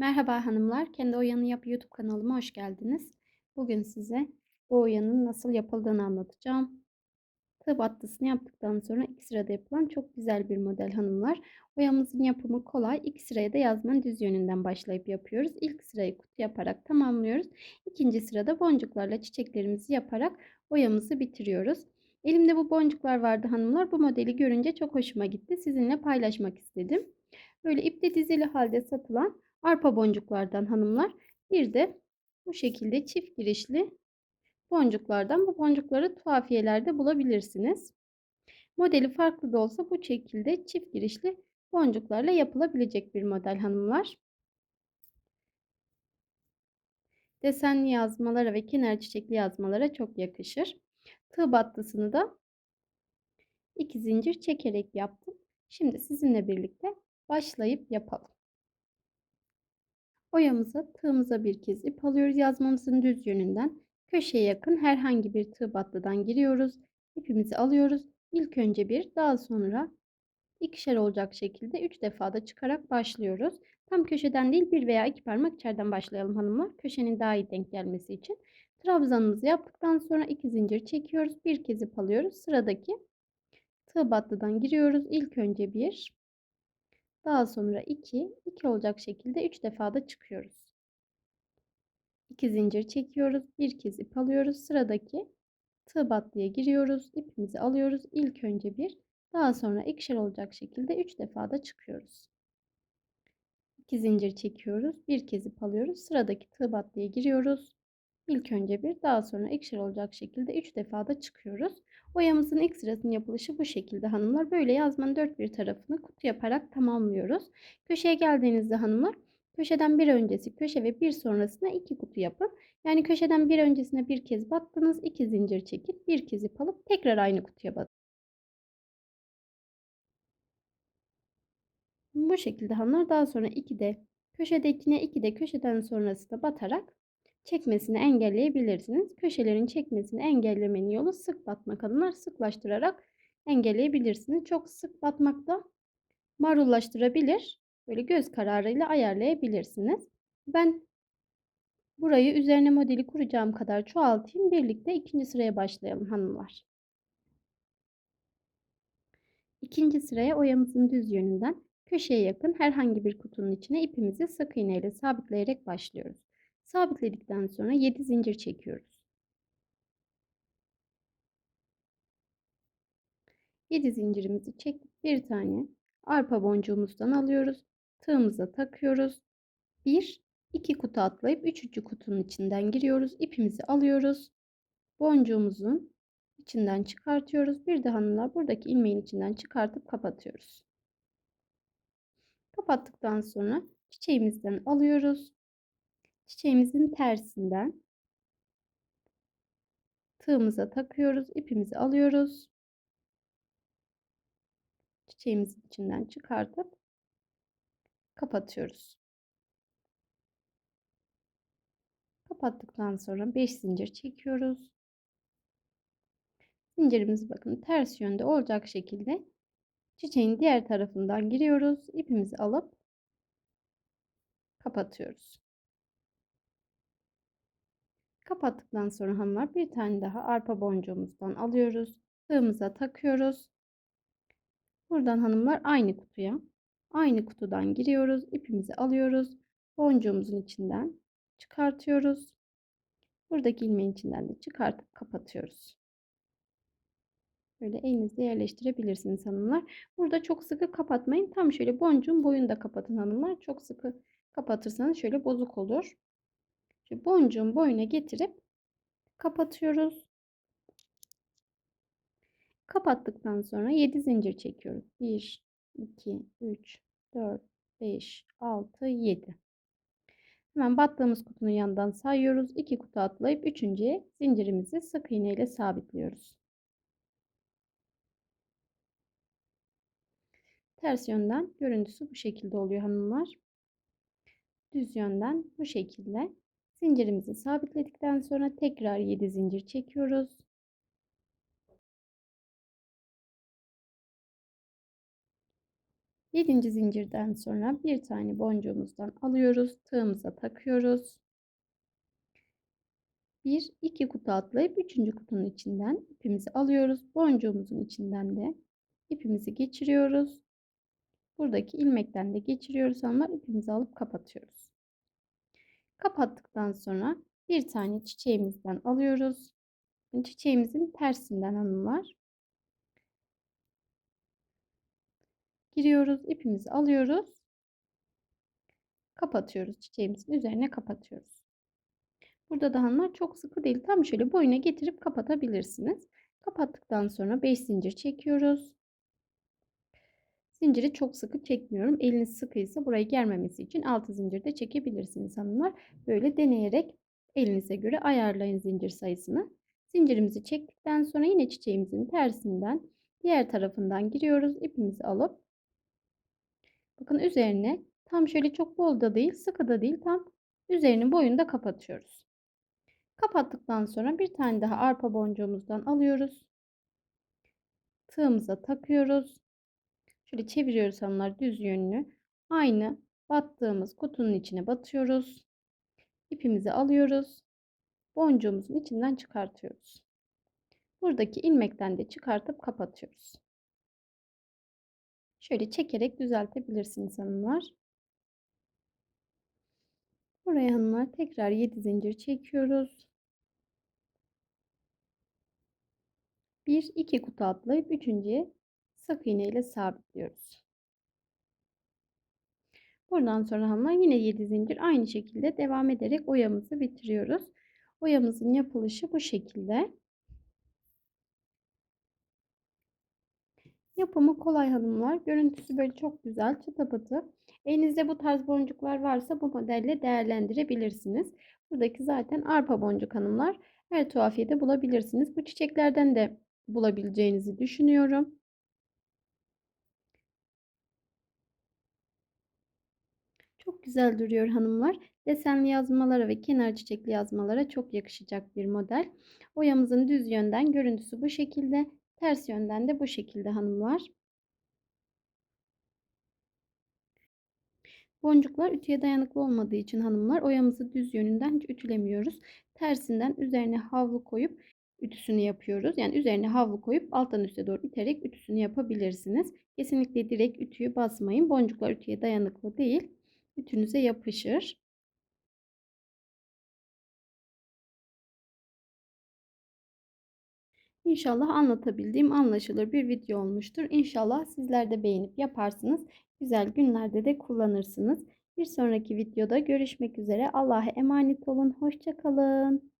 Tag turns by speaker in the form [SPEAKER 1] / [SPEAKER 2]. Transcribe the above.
[SPEAKER 1] Merhaba hanımlar, Kendi Oyanı Yap YouTube kanalıma hoş geldiniz. Bugün size bu oyanın nasıl yapıldığını anlatacağım. Tığ battısını yaptıktan sonra iki sırada yapılan çok güzel bir model hanımlar. Oyamızın yapımı kolay. İki sıraya da yazmanın düz yönünden başlayıp yapıyoruz. İlk sırayı kutu yaparak tamamlıyoruz. İkinci sırada boncuklarla çiçeklerimizi yaparak oyamızı bitiriyoruz. Elimde bu boncuklar vardı hanımlar. Bu modeli görünce çok hoşuma gitti. Sizinle paylaşmak istedim. Böyle ipte dizili halde satılan arpa boncuklardan hanımlar. Bir de bu şekilde çift girişli boncuklardan bu boncukları tuhafiyelerde bulabilirsiniz. Modeli farklı da olsa bu şekilde çift girişli boncuklarla yapılabilecek bir model hanımlar. Desenli yazmalara ve kenar çiçekli yazmalara çok yakışır. Tığ battısını da iki zincir çekerek yaptım. Şimdi sizinle birlikte başlayıp yapalım. Oyamıza tığımıza bir kez ip alıyoruz. Yazmamızın düz yönünden köşeye yakın herhangi bir tığ battıdan giriyoruz. İpimizi alıyoruz. İlk önce bir daha sonra ikişer olacak şekilde 3 defada çıkarak başlıyoruz. Tam köşeden değil bir veya iki parmak içeriden başlayalım hanımlar. Köşenin daha iyi denk gelmesi için. Trabzanımızı yaptıktan sonra iki zincir çekiyoruz. Bir kez ip alıyoruz. Sıradaki tığ battıdan giriyoruz. İlk önce bir daha sonra 2, 2 olacak şekilde 3 defada çıkıyoruz. 2 zincir çekiyoruz. Bir kez ip alıyoruz. Sıradaki tığ battıya giriyoruz. İpimizi alıyoruz. İlk önce bir, daha sonra ikişer olacak şekilde 3 defada çıkıyoruz. 2 zincir çekiyoruz. Bir kez ip alıyoruz. Sıradaki tığ battıya giriyoruz. İlk önce bir, daha sonra ikişer olacak şekilde 3 defada çıkıyoruz. Oyamızın ilk sırasının yapılışı bu şekilde hanımlar. Böyle yazmanın dört bir tarafını kutu yaparak tamamlıyoruz. Köşeye geldiğinizde hanımlar köşeden bir öncesi köşe ve bir sonrasına iki kutu yapın. Yani köşeden bir öncesine bir kez battınız, iki zincir çekip bir kez ip alıp tekrar aynı kutuya batın. Bu şekilde hanımlar daha sonra 2'de köşedekine 2'de köşeden sonrası da batarak çekmesini engelleyebilirsiniz. Köşelerin çekmesini engellemenin yolu sık batmak adına sıklaştırarak engelleyebilirsiniz. Çok sık batmak da marullaştırabilir. Böyle göz kararıyla ayarlayabilirsiniz. Ben burayı üzerine modeli kuracağım kadar çoğaltayım. Birlikte ikinci sıraya başlayalım hanımlar. İkinci sıraya oyamızın düz yönünden köşeye yakın herhangi bir kutunun içine ipimizi sık iğne ile sabitleyerek başlıyoruz. Sabitledikten sonra 7 zincir çekiyoruz. 7 zincirimizi çektik. Bir tane arpa boncuğumuzdan alıyoruz. Tığımıza takıyoruz. 1 2 kutu atlayıp 3. kutunun içinden giriyoruz. İpimizi alıyoruz. Boncuğumuzun içinden çıkartıyoruz. Bir de hanımlar buradaki ilmeğin içinden çıkartıp kapatıyoruz. Kapattıktan sonra çiçeğimizden alıyoruz. Çiçeğimizin tersinden tığımıza takıyoruz. ipimizi alıyoruz. Çiçeğimizin içinden çıkartıp kapatıyoruz. Kapattıktan sonra 5 zincir çekiyoruz. Zincirimizi bakın ters yönde olacak şekilde çiçeğin diğer tarafından giriyoruz. İpimizi alıp kapatıyoruz. Kapattıktan sonra hanımlar bir tane daha arpa boncuğumuzdan alıyoruz. Tığımıza takıyoruz. Buradan hanımlar aynı kutuya aynı kutudan giriyoruz. ipimizi alıyoruz. Boncuğumuzun içinden çıkartıyoruz. Buradaki ilmeğin içinden de çıkartıp kapatıyoruz. Böyle elinizle yerleştirebilirsiniz hanımlar. Burada çok sıkı kapatmayın. Tam şöyle boncuğun boyunu da kapatın hanımlar. Çok sıkı kapatırsanız şöyle bozuk olur. Şu boncuğun boyuna getirip kapatıyoruz. Kapattıktan sonra 7 zincir çekiyoruz. 1, 2, 3, 4, 5, 6, 7. Hemen battığımız kutunun yanından sayıyoruz. 2 kutu atlayıp 3. zincirimizi sık iğne ile sabitliyoruz. Ters yönden görüntüsü bu şekilde oluyor hanımlar. Düz yönden bu şekilde. Zincirimizi sabitledikten sonra tekrar 7 zincir çekiyoruz. 7. zincirden sonra bir tane boncuğumuzdan alıyoruz. Tığımıza takıyoruz. 1 2 kutu atlayıp 3. kutunun içinden ipimizi alıyoruz. Boncuğumuzun içinden de ipimizi geçiriyoruz. Buradaki ilmekten de geçiriyoruz ama ipimizi alıp kapatıyoruz. Kapattıktan sonra bir tane çiçeğimizden alıyoruz. Çiçeğimizin tersinden hanımlar. Giriyoruz, ipimizi alıyoruz. Kapatıyoruz. Çiçeğimizin üzerine kapatıyoruz. Burada da hanımlar çok sıkı değil. Tam şöyle boyuna getirip kapatabilirsiniz. Kapattıktan sonra 5 zincir çekiyoruz. Zinciri çok sıkı çekmiyorum. Eliniz sıkıysa burayı germemesi için 6 zincir de çekebilirsiniz hanımlar. Böyle deneyerek elinize göre ayarlayın zincir sayısını. Zincirimizi çektikten sonra yine çiçeğimizin tersinden diğer tarafından giriyoruz. İpimizi alıp bakın üzerine tam şöyle çok bol da değil sıkı da değil tam üzerinin boyunda kapatıyoruz. Kapattıktan sonra bir tane daha arpa boncuğumuzdan alıyoruz. Tığımıza takıyoruz. Şöyle çeviriyoruz hanımlar düz yönlü. Aynı battığımız kutunun içine batıyoruz. İpimizi alıyoruz. Boncuğumuzun içinden çıkartıyoruz. Buradaki ilmekten de çıkartıp kapatıyoruz. Şöyle çekerek düzeltebilirsiniz hanımlar. Buraya hanımlar tekrar 7 zincir çekiyoruz. 1 2 kutu atlayıp üçüncüye sık iğne ile sabitliyoruz. Buradan sonra hanımlar yine 7 zincir aynı şekilde devam ederek oyamızı bitiriyoruz. Oyamızın yapılışı bu şekilde. Yapımı kolay hanımlar. Görüntüsü böyle çok güzel çıtapıtı. Elinizde bu tarz boncuklar varsa bu modelle değerlendirebilirsiniz. Buradaki zaten arpa boncuk hanımlar. Her tuhafiyede bulabilirsiniz. Bu çiçeklerden de bulabileceğinizi düşünüyorum. Çok güzel duruyor hanımlar. Desenli yazmalara ve kenar çiçekli yazmalara çok yakışacak bir model. Oyamızın düz yönden görüntüsü bu şekilde. Ters yönden de bu şekilde hanımlar. Boncuklar ütüye dayanıklı olmadığı için hanımlar oyamızı düz yönünden hiç ütülemiyoruz. Tersinden üzerine havlu koyup ütüsünü yapıyoruz. Yani üzerine havlu koyup alttan üste doğru iterek ütüsünü yapabilirsiniz. Kesinlikle direkt ütüyü basmayın. Boncuklar ütüye dayanıklı değil. Ütünüze yapışır. İnşallah anlatabildiğim anlaşılır bir video olmuştur. İnşallah sizler de beğenip yaparsınız. Güzel günlerde de kullanırsınız. Bir sonraki videoda görüşmek üzere. Allah'a emanet olun. Hoşçakalın.